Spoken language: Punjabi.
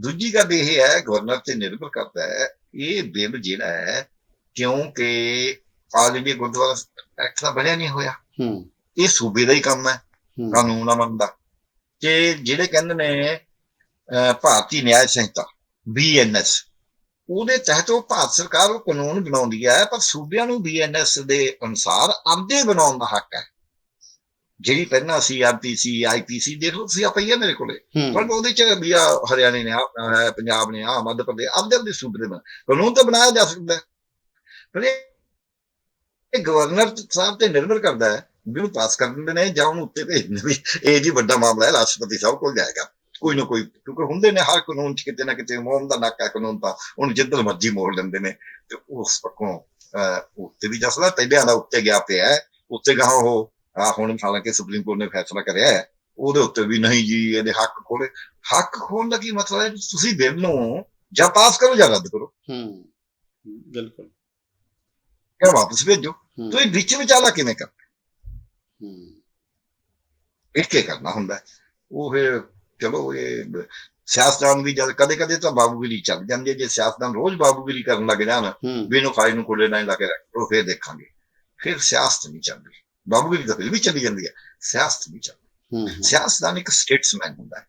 ਦੂਜੀ ਗੱਲ ਇਹ ਹੈ ਗਵਰਨਰ ਤੇ ਨਿਰਭਰ ਕਰਦਾ ਹੈ ਇਹ ਬਿੱਲ ਜਿਹੜਾ ਹੈ ਕਿਉਂਕਿ ਆਲ ਇੰਡੀਆ ਗੁਰਦੁਆਰਾ ਐਕਟ ਦਾ ਬਣਿਆ ਨਹੀਂ ਹੋਇਆ। ਹੂੰ। ਇਹ ਸੂਬੇ ਦਾ ਹੀ ਕੰਮ ਹੈ ਕਾਨੂੰਨ ਅਮਨ ਦਾ ਕਿ ਜਿਹੜੇ ਕਹਿੰਦੇ ਨੇ ਭਾਰਤੀ ਨਿਆਂ ਸੰਹਿਤਾ ਬੀਐਨਐਸ ਉਹਦੇ ਤਹਿਤ ਉਹ ਭਾਰਤ ਸਰਕਾਰ ਉਹ ਕਾਨੂੰਨ ਬਣਾਉਂਦੀ ਹੈ ਪਰ ਸੂਬਿਆਂ ਨੂੰ ਬੀਐਨਐਸ ਦੇ ਅਨੁਸਾਰ ਆਪਦੇ ਬਣਾਉਣ ਦਾ ਹੱਕ ਹੈ। ਜਿਹੜੀ ਪਹਿਲਾਂ ਸੀ ਆਰਪੀਸੀ ਆਈਪੀਸੀ ਦੇਖ ਲਓ ਤੁਸੀਂ ਆਪਈ ਹੈ ਮੇਰੇ ਕੋਲੇ। ਪਰ ਹੂੰ ਉਹਦੇ ਚ ਵੀ ਆ ਹਰਿਆਣੇ ਨੇ ਆਹ, ਅਹ, ਪੰਜਾਬ ਨੇ ਆ ਮੱਧ ਪ੍ਰਦੇਸ਼ ਆਪਦੇ ਆਪਦੇ ਸੂਬੇ ਦੇ ਕਾਨੂੰਨ ਤਾਂ ਬਣਾਇਆ ਜਾ ਸਕਦਾ ਹੈ। ਪਰ ਇਹ ਗਵਰਨਰ ਸਾਹਿਬ ਤੇ ਨਿਰਭਰ ਕਰਦਾ ਹੈ ਵੀ ਉਹ ਪਾਸ ਕਰ ਦਿੰਦੇ ਨੇ ਜਾਂ ਉਹਨੂੰ ਉੱਤੇ ਭੇਜਦੇ ਵੀ ਇਹ ਜੀ ਵੱਡਾ ਮਾਮਲਾ ਹੈ ਰਾਸ਼ਟਰਪਤੀ ਸਾਹਿਬ ਕੋਲ ਜਾਏਗਾ। ਕੋਈ ਨਾ ਕੋਈ ਕਿਉਂਕਿ ਹੁੰਦੇ ਨੇ ਹਰ ਕਾਨੂੰਨ ਚ ਕਿਤੇ ਨਾ ਕਿਤੇ ਮੋਹਨ ਦਾ ਨਾਕਾ ਕਾਨੂੰਨ ਤਾਂ ਉਹਨੂੰ ਜਿੱਧਰ ਮਰਜ਼ੀ ਮੋੜ ਲੈਂਦੇ ਨੇ ਤੇ ਉਸ ਪੱਖੋਂ ਉੱਤੇ ਵੀ ਜਸਲਾ ਪਹਿਲਿਆਂ ਦਾ ਉੱਤੇ ਗਿਆ ਪਿਆ ਹੈ ਉੱਤੇ ਗਾ ਉਹ ਆ ਹੁਣ ਹਾਲਾਂਕਿ ਸੁਪਰੀਮ ਕੋਰਟ ਨੇ ਫੈਸਲਾ ਕਰਿਆ ਹੈ ਉਹਦੇ ਉੱਤੇ ਵੀ ਨਹੀਂ ਜੀ ਇਹਦੇ ਹੱਕ ਖੋਲੇ ਹੱਕ ਖੋਣ ਦਾ ਕੀ ਮਤਲਬ ਹੈ? ਤੁਸੀਂ ਬਿੱਲ ਨੂੰ ਜਾਂ ਪਾਸ ਕਰੋ ਜਾਂ ਰੱਦ ਕਰੋ। ਹੂੰ ਬਿਲਕੁਲ। ਜਾਂ ਵਾਪਸ ਭੇਜੋ। ਤੁਸੀਂ ਵਿੱਚ ਵਿਚਾਲਾ ਕਿਵੇਂ ਕਰ ਹੂੰ। ਇਹ ਕੀ ਕਰਨਾ ਹੁੰਦਾ? ਉਹ ਫਿਰ ਚਲੋ ਇਹ ਸਿਆਸਤਦਾਨ ਵੀ ਜਦ ਕਦੇ ਕਦੇ ਤਾਂ ਬਾਬੂਗਿਰੀ ਚੱਲ ਜਾਂਦੀ ਜੇ ਸਿਆਸਤਦਾਨ ਰੋਜ਼ ਬਾਬੂਗਿਰੀ ਕਰਨ ਲੱਗ ਜਾਣ ਇਹਨੂੰ ਫਾਈਲ ਨੂੰ ਖੋਲੇ ਨਾ ਲਾ ਕੇ ਰੱਖੋ ਫਿਰ ਦੇਖਾਂਗੇ। ਫਿਰ ਸਿਆਸਤ ਨਹੀਂ ਚੱਲਦੀ। ਬਾਬੂਗਿਰੀ ਤਾਂ ਫਿਰ ਵੀ ਚੱਲੀ ਜਾਂਦੀ ਹੈ ਸਿਆਸਤ ਨਹੀਂ ਚੱਲਦੀ ਸਿਆਸਤਦਾਨ ਇੱਕ ਸਟੇਟਸਮੈਨ ਹੁੰਦਾ ਹੈ